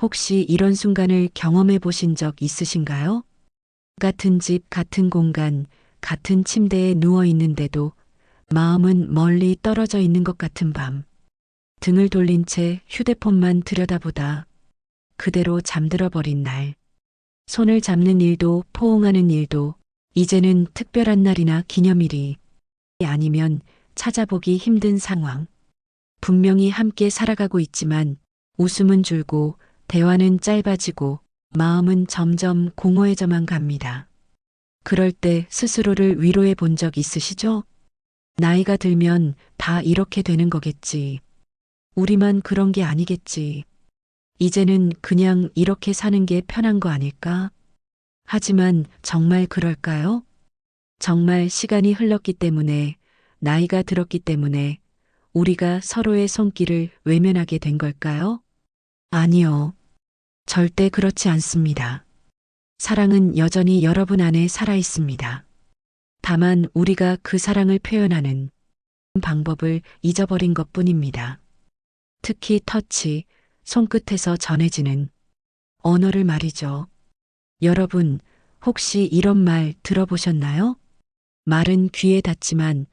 혹시 이런 순간을 경험해 보신 적 있으신가요? 같은 집, 같은 공간, 같은 침대에 누워 있는데도 마음은 멀리 떨어져 있는 것 같은 밤. 등을 돌린 채 휴대폰만 들여다보다 그대로 잠들어 버린 날. 손을 잡는 일도 포옹하는 일도 이제는 특별한 날이나 기념일이 아니면 찾아보기 힘든 상황. 분명히 함께 살아가고 있지만 웃음은 줄고 대화는 짧아지고 마음은 점점 공허해져만 갑니다. 그럴 때 스스로를 위로해 본 적 있으시죠? 나이가 들면 다 이렇게 되는 거겠지. 우리만 그런 게 아니겠지. 이제는 그냥 이렇게 사는 게 편한 거 아닐까? 하지만 정말 그럴까요? 정말 시간이 흘렀기 때문에, 나이가 들었기 때문에 우리가 서로의 손길을 외면하게 된 걸까요? 아니요. 절대 그렇지 않습니다. 사랑은 여전히 여러분 안에 살아 있습니다. 다만 우리가 그 사랑을 표현하는 방법을 잊어버린 것 뿐입니다. 특히 터치, 손끝에서 전해지는 언어를 말이죠. 여러분, 혹시 이런 말 들어보셨나요? 말은 귀에 닿지만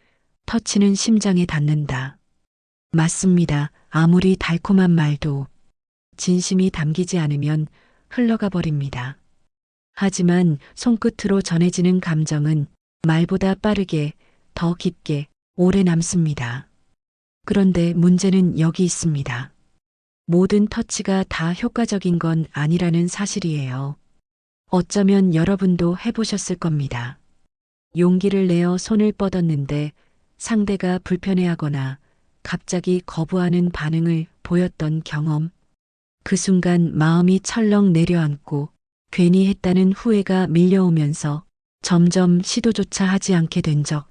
터치는 심장에 닿는다. 맞습니다. 아무리 달콤한 말도 진심이 담기지 않으면 흘러가 버립니다. 하지만 손끝으로 전해지는 감정은 말보다 빠르게, 더 깊게, 오래 남습니다. 그런데 문제는 여기 있습니다. 모든 터치가 다 효과적인 건 아니라는 사실이에요. 어쩌면 여러분도 해보셨을 겁니다. 용기를 내어 손을 뻗었는데 상대가 불편해하거나 갑자기 거부하는 반응을 보였던 경험. 그 순간 마음이 철렁 내려앉고 괜히 했다는 후회가 밀려오면서 점점 시도조차 하지 않게 된 적.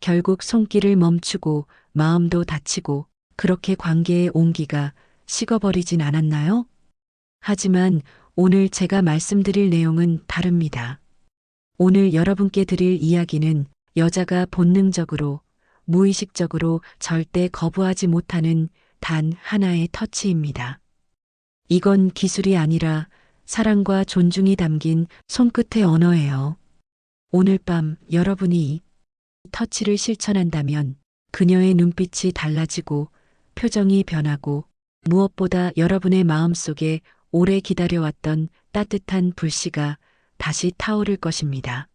결국 손길을 멈추고 마음도 다치고 그렇게 관계의 온기가 식어버리진 않았나요? 하지만 오늘 제가 말씀드릴 내용은 다릅니다. 오늘 여러분께 드릴 이야기는 여자가 본능적으로, 무의식적으로 절대 거부하지 못하는 단 하나의 터치입니다. 이건 기술이 아니라 사랑과 존중이 담긴 손끝의 언어예요. 오늘 밤 여러분이 터치를 실천한다면 그녀의 눈빛이 달라지고 표정이 변하고 무엇보다 여러분의 마음 속에 오래 기다려왔던 따뜻한 불씨가 다시 타오를 것입니다.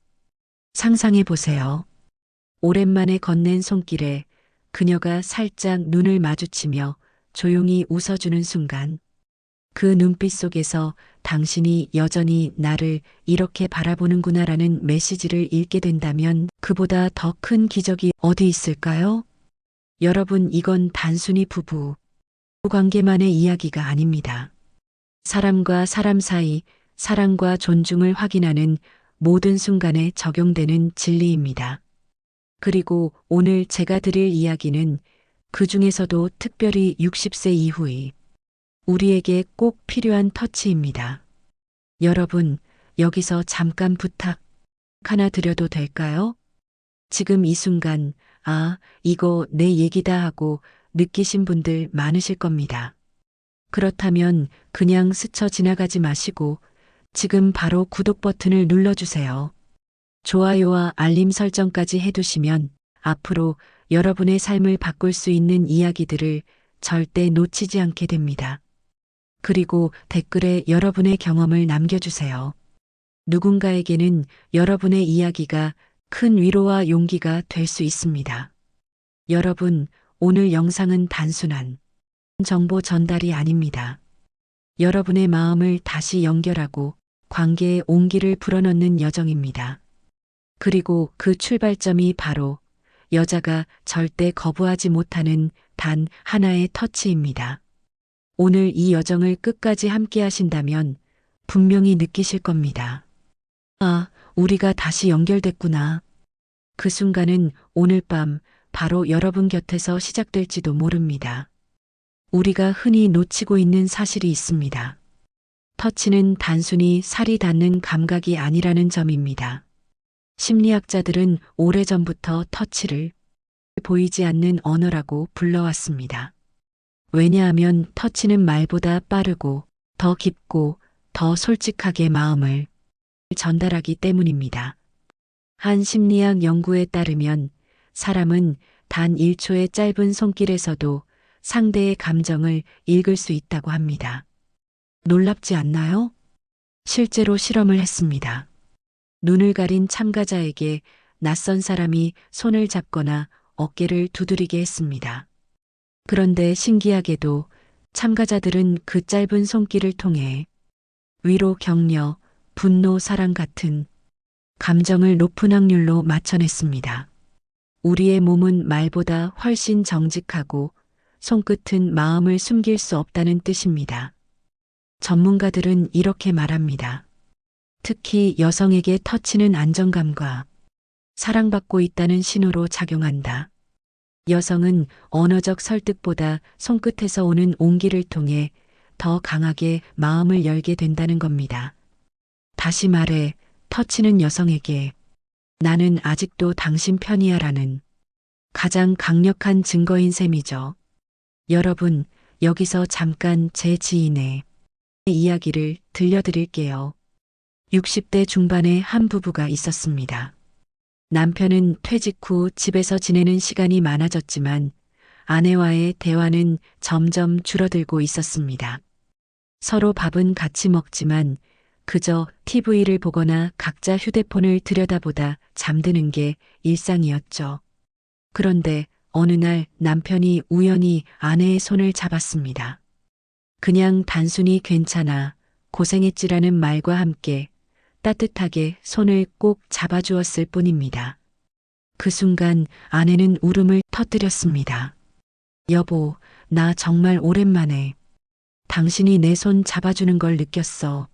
상상해 보세요. 오랜만에 건넨 손길에 그녀가 살짝 눈을 마주치며 조용히 웃어주는 순간 그 눈빛 속에서 당신이 여전히 나를 이렇게 바라보는구나라는 메시지를 읽게 된다면 그보다 더 큰 기적이 어디 있을까요? 여러분, 이건 단순히 부부 관계만의 이야기가 아닙니다. 사람과 사람 사이 사랑과 존중을 확인하는 모든 순간에 적용되는 진리입니다. 그리고 오늘 제가 드릴 이야기는 그 중에서도 특별히 60세 이후의 우리에게 꼭 필요한 터치입니다. 여러분, 여기서 잠깐 부탁 하나 드려도 될까요? 지금 이 순간, 아, 이거 내 얘기다 하고 느끼신 분들 많으실 겁니다. 그렇다면 그냥 스쳐 지나가지 마시고 지금 바로 구독 버튼을 눌러주세요. 좋아요와 알림 설정까지 해두시면 앞으로 여러분의 삶을 바꿀 수 있는 이야기들을 절대 놓치지 않게 됩니다. 그리고 댓글에 여러분의 경험을 남겨주세요. 누군가에게는 여러분의 이야기가 큰 위로와 용기가 될 수 있습니다. 여러분, 오늘 영상은 단순한 정보 전달이 아닙니다. 여러분의 마음을 다시 연결하고 관계의 온기를 불어넣는 여정입니다. 그리고 그 출발점이 바로 여자가 절대 거부하지 못하는 단 하나의 터치입니다. 오늘 이 여정을 끝까지 함께 하신다면 분명히 느끼실 겁니다. 아, 우리가 다시 연결됐구나. 그 순간은 오늘 밤 바로 여러분 곁에서 시작될지도 모릅니다. 우리가 흔히 놓치고 있는 사실이 있습니다. 터치는 단순히 살이 닿는 감각이 아니라는 점입니다. 심리학자들은 오래전부터 터치를 보이지 않는 언어라고 불러왔습니다. 왜냐하면 터치는 말보다 빠르고 더 깊고 더 솔직하게 마음을 전달하기 때문입니다. 한 심리학 연구에 따르면 사람은 단 1초의 짧은 손길에서도 상대의 감정을 읽을 수 있다고 합니다. 놀랍지 않나요? 실제로 실험을 했습니다. 눈을 가린 참가자에게 낯선 사람이 손을 잡거나 어깨를 두드리게 했습니다. 그런데 신기하게도 참가자들은 그 짧은 손길을 통해 위로, 격려, 분노, 사랑 같은 감정을 높은 확률로 맞춰냈습니다. 우리의 몸은 말보다 훨씬 정직하고 손끝은 마음을 숨길 수 없다는 뜻입니다. 전문가들은 이렇게 말합니다. 특히 여성에게 터치는 안정감과 사랑받고 있다는 신호로 작용한다. 여성은 언어적 설득보다 손끝에서 오는 온기를 통해 더 강하게 마음을 열게 된다는 겁니다. 다시 말해, 터치는 여성에게 나는 아직도 당신 편이야 라는 가장 강력한 증거인 셈이죠. 여러분, 여기서 잠깐 제 지인의 이야기를 들려드릴게요. 60대 중반의 한 부부가 있었습니다. 남편은 퇴직 후 집에서 지내는 시간이 많아졌지만 아내와의 대화는 점점 줄어들고 있었습니다. 서로 밥은 같이 먹지만 그저 TV를 보거나 각자 휴대폰을 들여다보다 잠드는 게 일상이었죠. 그런데 어느 날 남편이 우연히 아내의 손을 잡았습니다. 그냥 단순히 괜찮아, 고생했지라는 말과 함께 따뜻하게 손을 꼭 잡아주었을 뿐입니다. 그 순간 아내는 울음을 터뜨렸습니다. 여보, 나 정말 오랜만에 당신이 내 손 잡아주는 걸 느꼈어.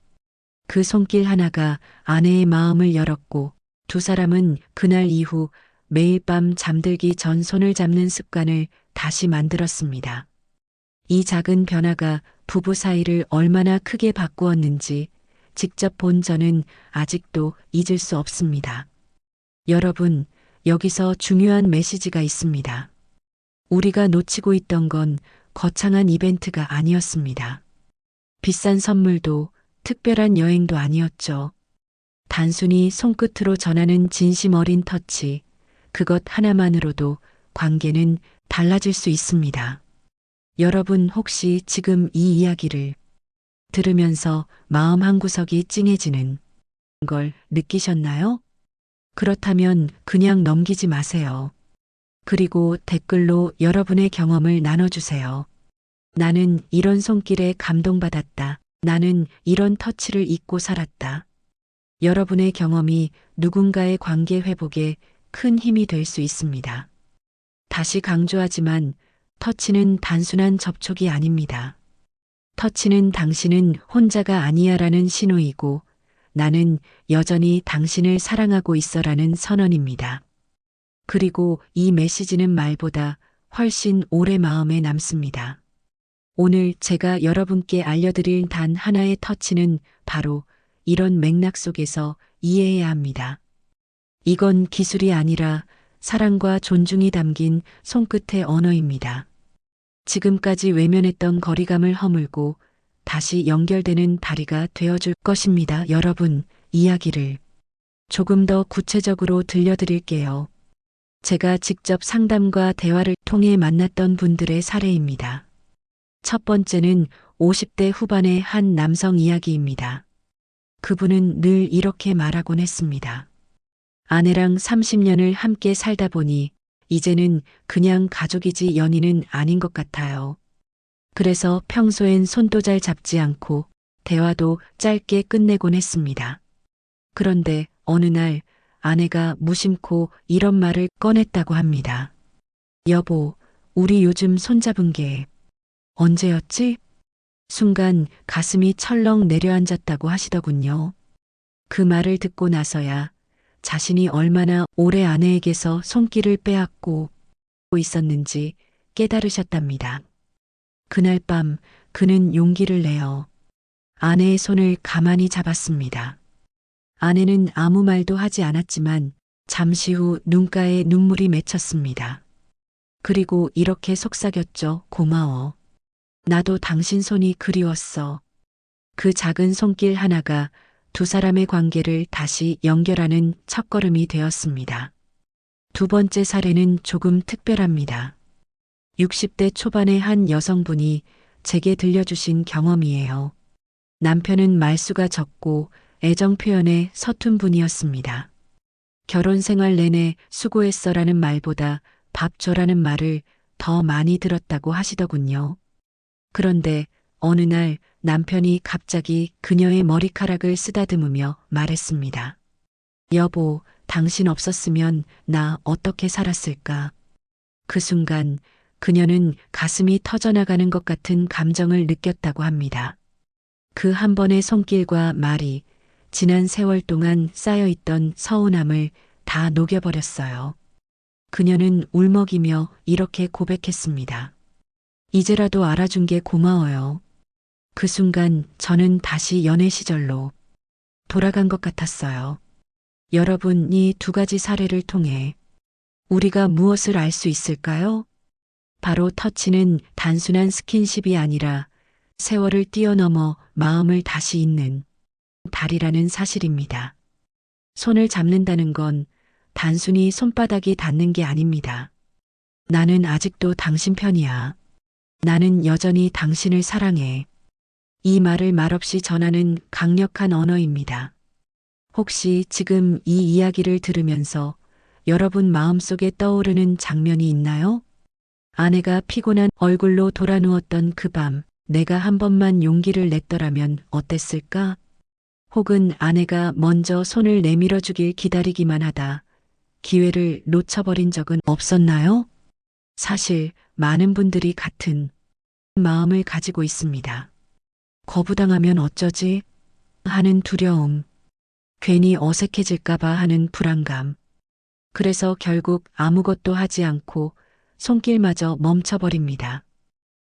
그 손길 하나가 아내의 마음을 열었고 두 사람은 그날 이후 매일 밤 잠들기 전 손을 잡는 습관을 다시 만들었습니다. 이 작은 변화가 부부 사이를 얼마나 크게 바꾸었는지 직접 본 저는 아직도 잊을 수 없습니다. 여러분, 여기서 중요한 메시지가 있습니다. 우리가 놓치고 있던 건 거창한 이벤트가 아니었습니다. 비싼 선물도 특별한 여행도 아니었죠. 단순히 손끝으로 전하는 진심 어린 터치, 그것 하나만으로도 관계는 달라질 수 있습니다. 여러분 혹시 지금 이 이야기를 들으면서 마음 한구석이 찡해지는 걸 느끼셨나요? 그렇다면 그냥 넘기지 마세요. 그리고 댓글로 여러분의 경험을 나눠주세요. 나는 이런 손길에 감동받았다. 나는 이런 터치를 잊고 살았다. 여러분의 경험이 누군가의 관계 회복에 큰 힘이 될 수 있습니다. 다시 강조하지만 터치는 단순한 접촉이 아닙니다. 터치는 당신은 혼자가 아니야라는 신호이고 나는 여전히 당신을 사랑하고 있어라는 선언입니다. 그리고 이 메시지는 말보다 훨씬 오래 마음에 남습니다. 오늘 제가 여러분께 알려드릴 단 하나의 터치는 바로 이런 맥락 속에서 이해해야 합니다. 이건 기술이 아니라 사랑과 존중이 담긴 손끝의 언어입니다. 지금까지 외면했던 거리감을 허물고 다시 연결되는 다리가 되어줄 것입니다. 여러분, 이야기를 조금 더 구체적으로 들려드릴게요. 제가 직접 상담과 대화를 통해 만났던 분들의 사례입니다. 첫 번째는 50대 후반의 한 남성 이야기입니다. 그분은 늘 이렇게 말하곤 했습니다. 아내랑 30년을 함께 살다 보니 이제는 그냥 가족이지 연인은 아닌 것 같아요. 그래서 평소엔 손도 잘 잡지 않고 대화도 짧게 끝내곤 했습니다. 그런데 어느 날 아내가 무심코 이런 말을 꺼냈다고 합니다. 여보, 우리 요즘 손잡은 게 언제였지? 순간 가슴이 철렁 내려앉았다고 하시더군요. 그 말을 듣고 나서야 자신이 얼마나 오래 아내에게서 손길을 빼앗고 있었는지 깨달으셨답니다. 그날 밤 그는 용기를 내어 아내의 손을 가만히 잡았습니다. 아내는 아무 말도 하지 않았지만 잠시 후 눈가에 눈물이 맺혔습니다. 그리고 이렇게 속삭였죠. 고마워. 나도 당신 손이 그리웠어. 그 작은 손길 하나가 두 사람의 관계를 다시 연결하는 첫걸음이 되었습니다. 두 번째 사례는 조금 특별합니다. 60대 초반의 한 여성분이 제게 들려주신 경험이에요. 남편은 말수가 적고 애정 표현에 서툰 분이었습니다. 결혼 생활 내내 수고했어라는 말보다 밥 줘라는 말을 더 많이 들었다고 하시더군요. 그런데 어느 날 남편이 갑자기 그녀의 머리카락을 쓰다듬으며 말했습니다. 여보, 당신 없었으면 나 어떻게 살았을까? 그 순간 그녀는 가슴이 터져나가는 것 같은 감정을 느꼈다고 합니다. 그 한 번의 손길과 말이 지난 세월 동안 쌓여있던 서운함을 다 녹여버렸어요. 그녀는 울먹이며 이렇게 고백했습니다. 이제라도 알아준 게 고마워요. 그 순간 저는 다시 연애 시절로 돌아간 것 같았어요. 여러분, 이 두 가지 사례를 통해 우리가 무엇을 알 수 있을까요? 바로 터치는 단순한 스킨십이 아니라 세월을 뛰어넘어 마음을 다시 잇는 달이라는 사실입니다. 손을 잡는다는 건 단순히 손바닥이 닿는 게 아닙니다. 나는 아직도 당신 편이야. 나는 여전히 당신을 사랑해. 이 말을 말없이 전하는 강력한 언어입니다. 혹시 지금 이 이야기를 들으면서 여러분 마음속에 떠오르는 장면이 있나요? 아내가 피곤한 얼굴로 돌아 누웠던 그 밤, 내가 한 번만 용기를 냈더라면 어땠을까? 혹은 아내가 먼저 손을 내밀어 주길 기다리기만 하다 기회를 놓쳐버린 적은 없었나요? 사실 많은 분들이 같은 마음을 가지고 있습니다. 거부당하면 어쩌지? 하는 두려움, 괜히 어색해질까봐 하는 불안감. 그래서 결국 아무것도 하지 않고 손길마저 멈춰버립니다.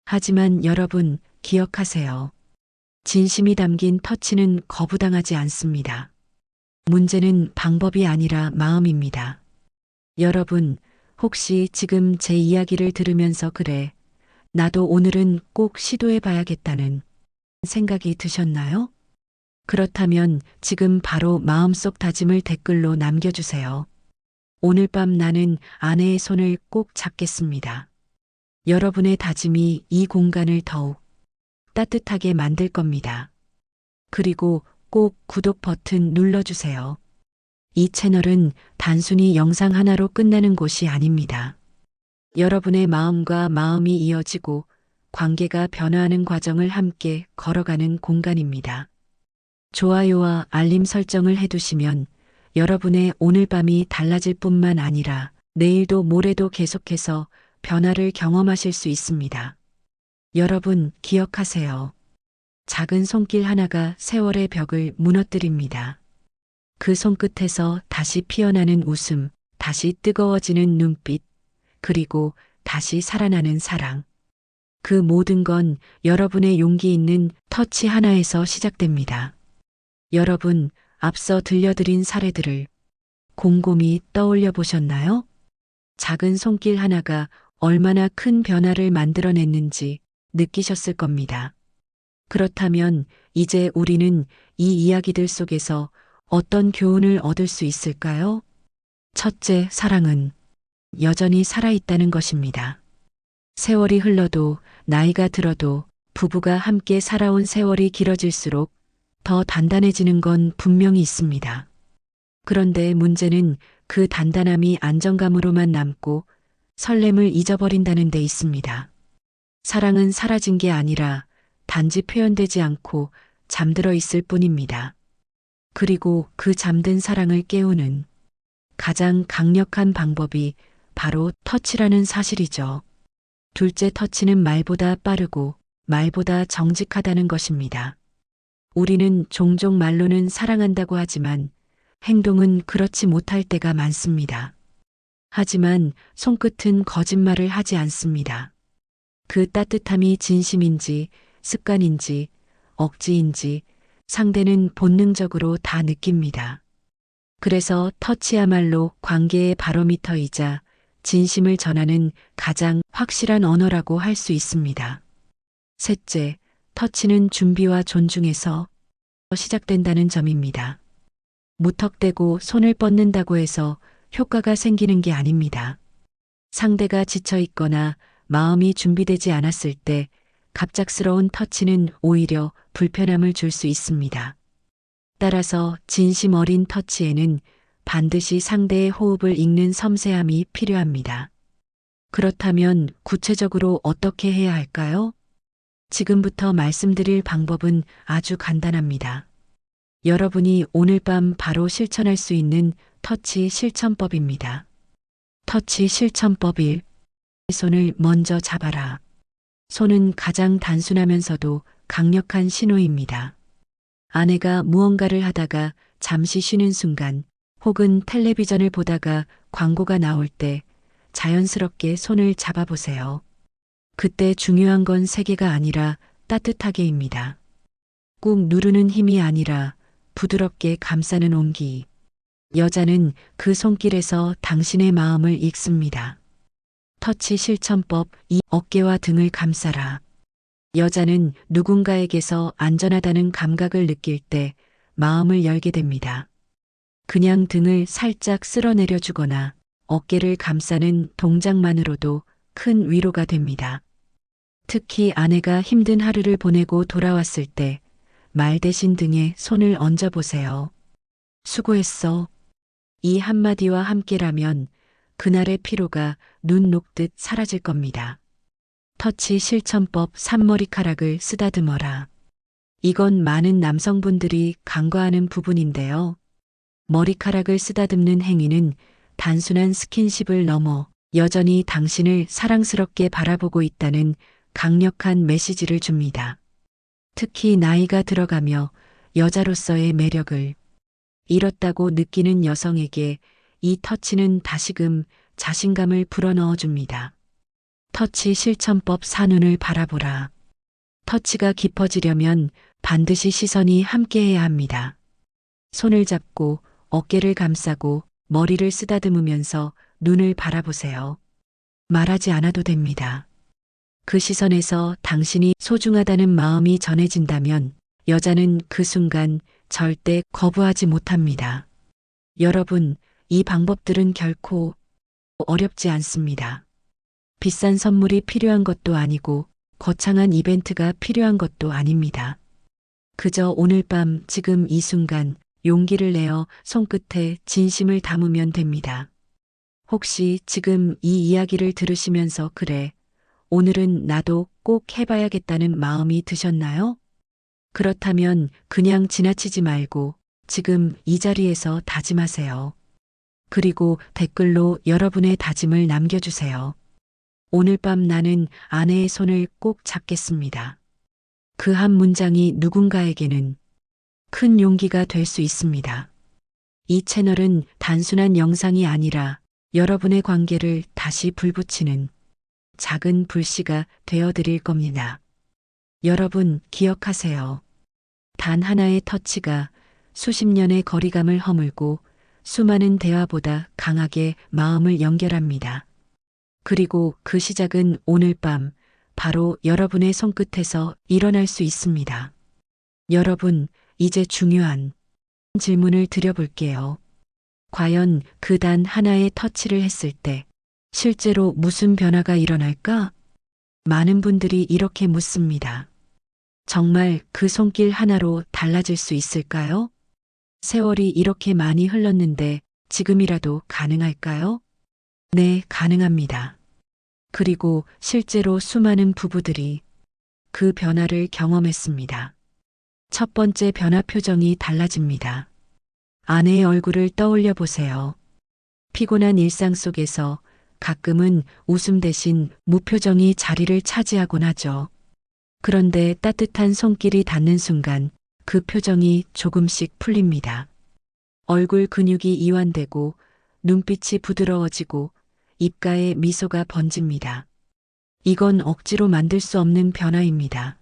하지만 여러분 기억하세요. 진심이 담긴 터치는 거부당하지 않습니다. 문제는 방법이 아니라 마음입니다. 여러분, 혹시 지금 제 이야기를 들으면서 그래, 나도 오늘은 꼭 시도해 봐야겠다는 생각이 드셨나요? 그렇다면 지금 바로 마음속 다짐을 댓글로 남겨주세요. 오늘 밤 나는 아내의 손을 꼭 잡겠습니다. 여러분의 다짐이 이 공간을 더욱 따뜻하게 만들 겁니다. 그리고 꼭 구독 버튼 눌러주세요. 이 채널은 단순히 영상 하나로 끝나는 곳이 아닙니다. 여러분의 마음과 마음이 이어지고 관계가 변화하는 과정을 함께 걸어가는 공간입니다. 좋아요와 알림 설정을 해두시면 여러분의 오늘 밤이 달라질 뿐만 아니라 내일도 모레도 계속해서 변화를 경험하실 수 있습니다. 여러분 기억하세요. 작은 손길 하나가 세월의 벽을 무너뜨립니다. 그 손끝에서 다시 피어나는 웃음, 다시 뜨거워지는 눈빛, 그리고 다시 살아나는 사랑. 그 모든 건 여러분의 용기 있는 터치 하나에서 시작됩니다. 여러분, 앞서 들려드린 사례들을 곰곰이 떠올려 보셨나요? 작은 손길 하나가 얼마나 큰 변화를 만들어냈는지 느끼셨을 겁니다. 그렇다면 이제 우리는 이 이야기들 속에서 어떤 교훈을 얻을 수 있을까요? 첫째, 사랑은 여전히 살아있다는 것입니다. 세월이 흘러도 나이가 들어도 부부가 함께 살아온 세월이 길어질수록 더 단단해지는 건 분명히 있습니다. 그런데 문제는 그 단단함이 안정감으로만 남고 설렘을 잊어버린다는 데 있습니다. 사랑은 사라진 게 아니라 단지 표현되지 않고 잠들어 있을 뿐입니다. 그리고 그 잠든 사랑을 깨우는 가장 강력한 방법이 바로 터치라는 사실이죠. 둘째 터치는 말보다 빠르고 말보다 정직하다는 것입니다. 우리는 종종 말로는 사랑한다고 하지만 행동은 그렇지 못할 때가 많습니다. 하지만 손끝은 거짓말을 하지 않습니다. 그 따뜻함이 진심인지 습관인지 억지인지 상대는 본능적으로 다 느낍니다. 그래서 터치야말로 관계의 바로미터이자 진심을 전하는 가장 확실한 언어라고 할 수 있습니다. 셋째, 터치는 준비와 존중에서 시작된다는 점입니다. 무턱대고 손을 뻗는다고 해서 효과가 생기는 게 아닙니다. 상대가 지쳐 있거나 마음이 준비되지 않았을 때 갑작스러운 터치는 오히려 불편함을 줄 수 있습니다. 따라서 진심 어린 터치에는 반드시 상대의 호흡을 읽는 섬세함이 필요합니다. 그렇다면 구체적으로 어떻게 해야 할까요? 지금부터 말씀드릴 방법은 아주 간단합니다. 여러분이 오늘 밤 바로 실천할 수 있는 터치 실천법입니다. 터치 실천법 1. 손을 먼저 잡아라. 손은 가장 단순하면서도 강력한 신호입니다. 아내가 무언가를 하다가 잠시 쉬는 순간 혹은 텔레비전을 보다가 광고가 나올 때 자연스럽게 손을 잡아보세요. 그때 중요한 건 세게가 아니라 따뜻하게입니다. 꾹 누르는 힘이 아니라 부드럽게 감싸는 온기. 여자는 그 손길에서 당신의 마음을 읽습니다. 터치 실천법 2. 어깨와 등을 감싸라. 여자는 누군가에게서 안전하다는 감각을 느낄 때 마음을 열게 됩니다. 그냥 등을 살짝 쓸어내려 주거나 어깨를 감싸는 동작만으로도 큰 위로가 됩니다. 특히 아내가 힘든 하루를 보내고 돌아왔을 때 말 대신 등에 손을 얹어 보세요. 수고했어. 이 한마디와 함께라면 그날의 피로가 눈 녹듯 사라질 겁니다. 터치 실천법 산머리카락을 쓰다듬어라. 이건 많은 남성분들이 간과하는 부분인데요. 머리카락을 쓰다듬는 행위는 단순한 스킨십을 넘어 여전히 당신을 사랑스럽게 바라보고 있다는 강력한 메시지를 줍니다. 특히 나이가 들어가며 여자로서의 매력을 잃었다고 느끼는 여성에게 이 터치는 다시금 자신감을 불어넣어 줍니다. 터치 실천법 산눈을 바라보라. 터치가 깊어지려면 반드시 시선이 함께해야 합니다. 손을 잡고 어깨를 감싸고 머리를 쓰다듬으면서 눈을 바라보세요. 말하지 않아도 됩니다. 그 시선에서 당신이 소중하다는 마음이 전해진다면 여자는 그 순간 절대 거부하지 못합니다. 여러분, 이 방법들은 결코 어렵지 않습니다. 비싼 선물이 필요한 것도 아니고 거창한 이벤트가 필요한 것도 아닙니다. 그저 오늘 밤 지금 이 순간 용기를 내어 손끝에 진심을 담으면 됩니다. 혹시 지금 이 이야기를 들으시면서 그래, 오늘은 나도 꼭 해봐야겠다는 마음이 드셨나요? 그렇다면 그냥 지나치지 말고 지금 이 자리에서 다짐하세요. 그리고 댓글로 여러분의 다짐을 남겨주세요. 오늘 밤 나는 아내의 손을 꼭 잡겠습니다. 그 한 문장이 누군가에게는 큰 용기가 될 수 있습니다. 이 채널은 단순한 영상이 아니라 여러분의 관계를 다시 불붙이는 작은 불씨가 되어드릴 겁니다. 여러분 기억하세요. 단 하나의 터치가 수십 년의 거리감을 허물고 수많은 대화보다 강하게 마음을 연결합니다. 그리고 그 시작은 오늘 밤 바로 여러분의 손끝에서 일어날 수 있습니다. 여러분, 이제 중요한 질문을 드려볼게요. 과연 그 단 하나의 터치를 했을 때 실제로 무슨 변화가 일어날까? 많은 분들이 이렇게 묻습니다. 정말 그 손길 하나로 달라질 수 있을까요? 세월이 이렇게 많이 흘렀는데 지금이라도 가능할까요? 네, 가능합니다. 그리고 실제로 수많은 부부들이 그 변화를 경험했습니다. 첫 번째 변화 표정이 달라집니다. 아내의 얼굴을 떠올려 보세요. 피곤한 일상 속에서 가끔은 웃음 대신 무표정이 자리를 차지하곤 하죠. 그런데 따뜻한 손길이 닿는 순간 그 표정이 조금씩 풀립니다. 얼굴 근육이 이완되고 눈빛이 부드러워지고 입가에 미소가 번집니다. 이건 억지로 만들 수 없는 변화입니다.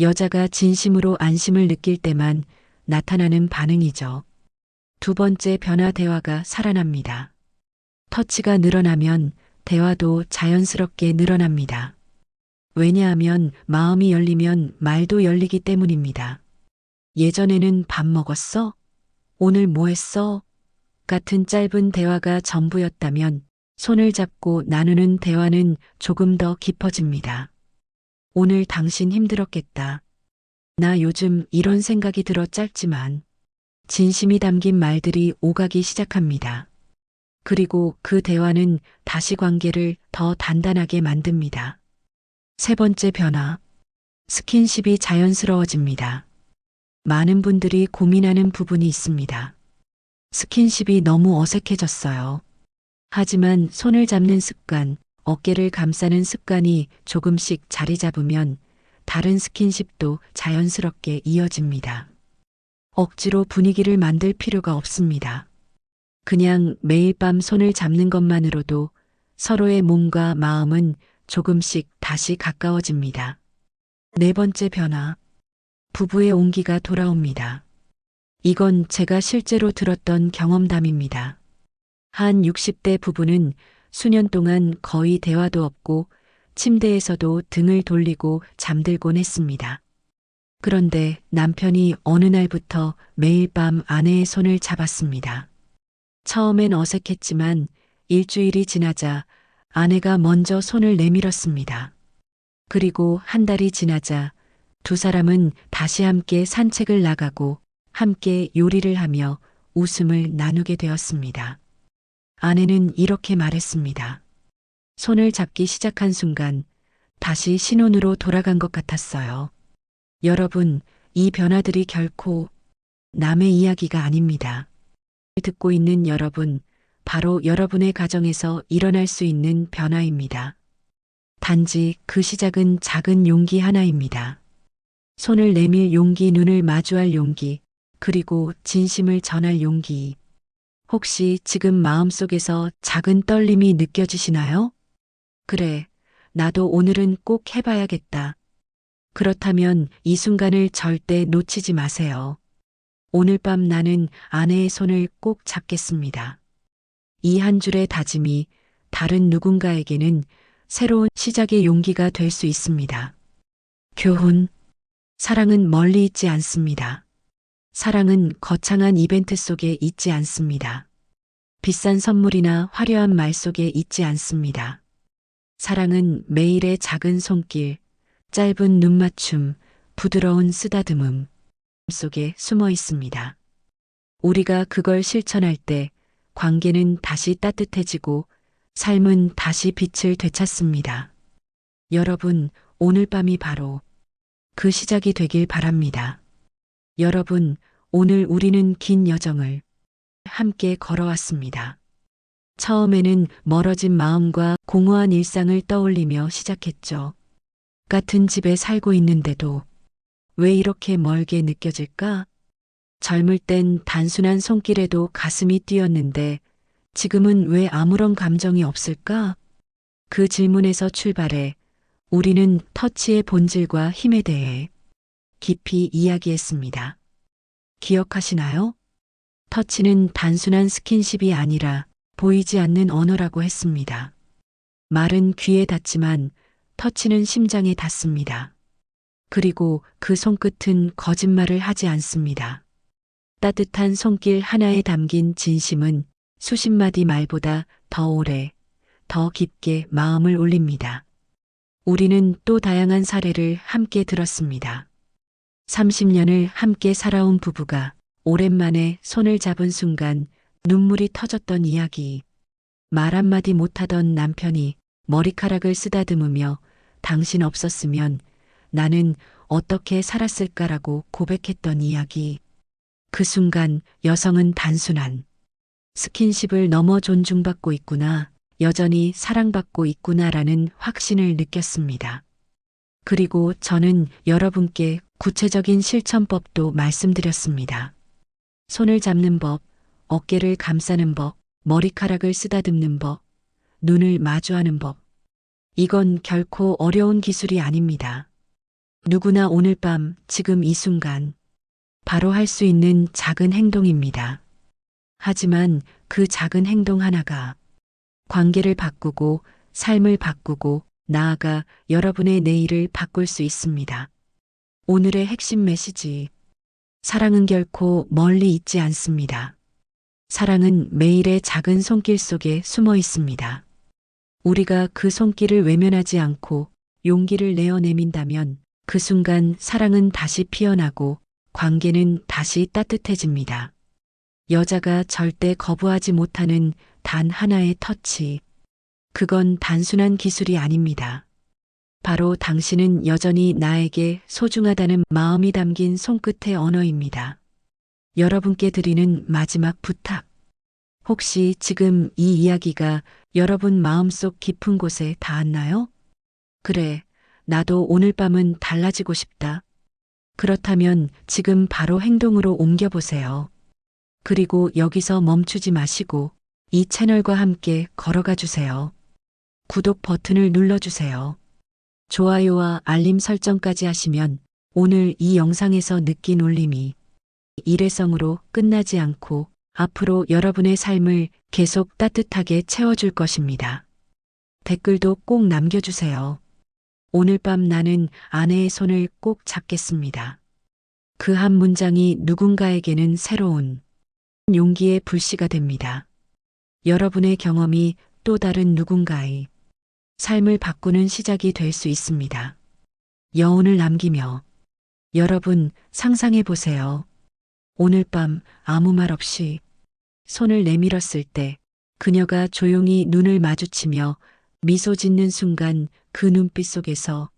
여자가 진심으로 안심을 느낄 때만 나타나는 반응이죠. 두 번째 변화 대화가 살아납니다. 터치가 늘어나면 대화도 자연스럽게 늘어납니다. 왜냐하면 마음이 열리면 말도 열리기 때문입니다. 예전에는 밥 먹었어? 오늘 뭐 했어? 같은 짧은 대화가 전부였다면 손을 잡고 나누는 대화는 조금 더 깊어집니다. 오늘 당신 힘들었겠다. 나 요즘 이런 생각이 들어 짧지만 진심이 담긴 말들이 오가기 시작합니다. 그리고 그 대화는 다시 관계를 더 단단하게 만듭니다. 세 번째 변화. 스킨십이 자연스러워집니다. 많은 분들이 고민하는 부분이 있습니다. 스킨십이 너무 어색해졌어요. 하지만 손을 잡는 습관, 어깨를 감싸는 습관이 조금씩 자리 잡으면 다른 스킨십도 자연스럽게 이어집니다. 억지로 분위기를 만들 필요가 없습니다. 그냥 매일 밤 손을 잡는 것만으로도 서로의 몸과 마음은 조금씩 다시 가까워집니다. 네 번째 변화. 부부의 온기가 돌아옵니다. 이건 제가 실제로 들었던 경험담입니다. 한 60대 부부는 수년 동안 거의 대화도 없고 침대에서도 등을 돌리고 잠들곤 했습니다. 그런데 남편이 어느 날부터 매일 밤 아내의 손을 잡았습니다. 처음엔 어색했지만 일주일이 지나자 아내가 먼저 손을 내밀었습니다. 그리고 한 달이 지나자 두 사람은 다시 함께 산책을 나가고 함께 요리를 하며 웃음을 나누게 되었습니다. 아내는 이렇게 말했습니다. 손을 잡기 시작한 순간 다시 신혼으로 돌아간 것 같았어요. 여러분, 이 변화들이 결코 남의 이야기가 아닙니다. 듣고 있는 여러분, 바로 여러분의 가정에서 일어날 수 있는 변화입니다. 단지 그 시작은 작은 용기 하나입니다. 손을 내밀 용기, 눈을 마주할 용기, 그리고 진심을 전할 용기. 혹시 지금 마음속에서 작은 떨림이 느껴지시나요? 그래, 나도 오늘은 꼭 해봐야겠다. 그렇다면 이 순간을 절대 놓치지 마세요. 오늘 밤 나는 아내의 손을 꼭 잡겠습니다. 이 한 줄의 다짐이 다른 누군가에게는 새로운 시작의 용기가 될 수 있습니다. 교훈. 사랑은 멀리 있지 않습니다. 사랑은 거창한 이벤트 속에 있지 않습니다. 비싼 선물이나 화려한 말 속에 있지 않습니다. 사랑은 매일의 작은 손길, 짧은 눈맞춤, 부드러운 쓰다듬음 속에 숨어 있습니다. 우리가 그걸 실천할 때 관계는 다시 따뜻해지고 삶은 다시 빛을 되찾습니다. 여러분, 오늘 밤이 바로 그 시작이 되길 바랍니다. 여러분, 오늘 우리는 긴 여정을 함께 걸어왔습니다. 처음에는 멀어진 마음과 공허한 일상을 떠올리며 시작했죠. 같은 집에 살고 있는데도 왜 이렇게 멀게 느껴질까? 젊을 땐 단순한 손길에도 가슴이 뛰었는데 지금은 왜 아무런 감정이 없을까? 그 질문에서 출발해 우리는 터치의 본질과 힘에 대해 깊이 이야기했습니다. 기억하시나요? 터치는 단순한 스킨십이 아니라 보이지 않는 언어라고 했습니다. 말은 귀에 닿지만 터치는 심장에 닿습니다. 그리고 그 손끝은 거짓말을 하지 않습니다. 따뜻한 손길 하나에 담긴 진심은 수십 마디 말보다 더 오래, 더 깊게 마음을 울립니다. 우리는 또 다양한 사례를 함께 들었습니다. 30년을 함께 살아온 부부가 오랜만에 손을 잡은 순간 눈물이 터졌던 이야기. 말 한마디 못하던 남편이 머리카락을 쓰다듬으며 당신 없었으면 나는 어떻게 살았을까라고 고백했던 이야기. 그 순간 여성은 단순한 스킨십을 넘어 존중받고 있구나, 여전히 사랑받고 있구나라는 확신을 느꼈습니다. 그리고 저는 여러분께 구체적인 실천법도 말씀드렸습니다. 손을 잡는 법, 어깨를 감싸는 법, 머리카락을 쓰다듬는 법, 눈을 마주하는 법. 이건 결코 어려운 기술이 아닙니다. 누구나 오늘 밤, 지금 이 순간, 바로 할 수 있는 작은 행동입니다. 하지만 그 작은 행동 하나가 관계를 바꾸고 삶을 바꾸고 나아가 여러분의 내일을 바꿀 수 있습니다. 오늘의 핵심 메시지. 사랑은 결코 멀리 있지 않습니다. 사랑은 매일의 작은 손길 속에 숨어 있습니다. 우리가 그 손길을 외면하지 않고 용기를 내어 내민다면 그 순간 사랑은 다시 피어나고 관계는 다시 따뜻해집니다. 여자가 절대 거부하지 못하는 단 하나의 터치. 그건 단순한 기술이 아닙니다. 바로 당신은 여전히 나에게 소중하다는 마음이 담긴 손끝의 언어입니다. 여러분께 드리는 마지막 부탁. 혹시 지금 이 이야기가 여러분 마음속 깊은 곳에 닿았나요? 그래, 나도 오늘 밤은 달라지고 싶다. 그렇다면 지금 바로 행동으로 옮겨보세요. 그리고 여기서 멈추지 마시고 이 채널과 함께 걸어가 주세요. 구독 버튼을 눌러주세요. 좋아요와 알림 설정까지 하시면 오늘 이 영상에서 느낀 울림이 일회성으로 끝나지 않고 앞으로 여러분의 삶을 계속 따뜻하게 채워줄 것입니다. 댓글도 꼭 남겨주세요. 오늘 밤 나는 아내의 손을 꼭 잡겠습니다. 그 한 문장이 누군가에게는 새로운 용기의 불씨가 됩니다. 여러분의 경험이 또 다른 누군가의 삶을 바꾸는 시작이 될 수 있습니다. 여운을 남기며 여러분 상상해 보세요. 오늘 밤 아무 말 없이 손을 내밀었을 때 그녀가 조용히 눈을 마주치며 미소 짓는 순간 그 눈빛 속에서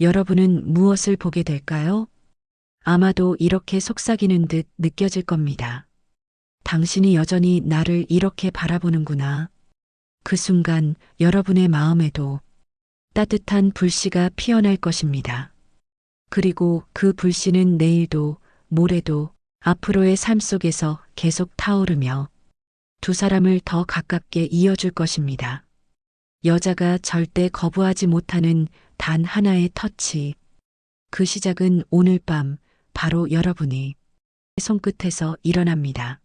여러분은 무엇을 보게 될까요? 아마도 이렇게 속삭이는 듯 느껴질 겁니다. 당신이 여전히 나를 이렇게 바라보는구나. 그 순간 여러분의 마음에도 따뜻한 불씨가 피어날 것입니다. 그리고 그 불씨는 내일도 모레도 앞으로의 삶 속에서 계속 타오르며 두 사람을 더 가깝게 이어줄 것입니다. 여자가 절대 거부하지 못하는 단 하나의 터치. 그 시작은 오늘 밤 바로 여러분이 손끝에서 일어납니다.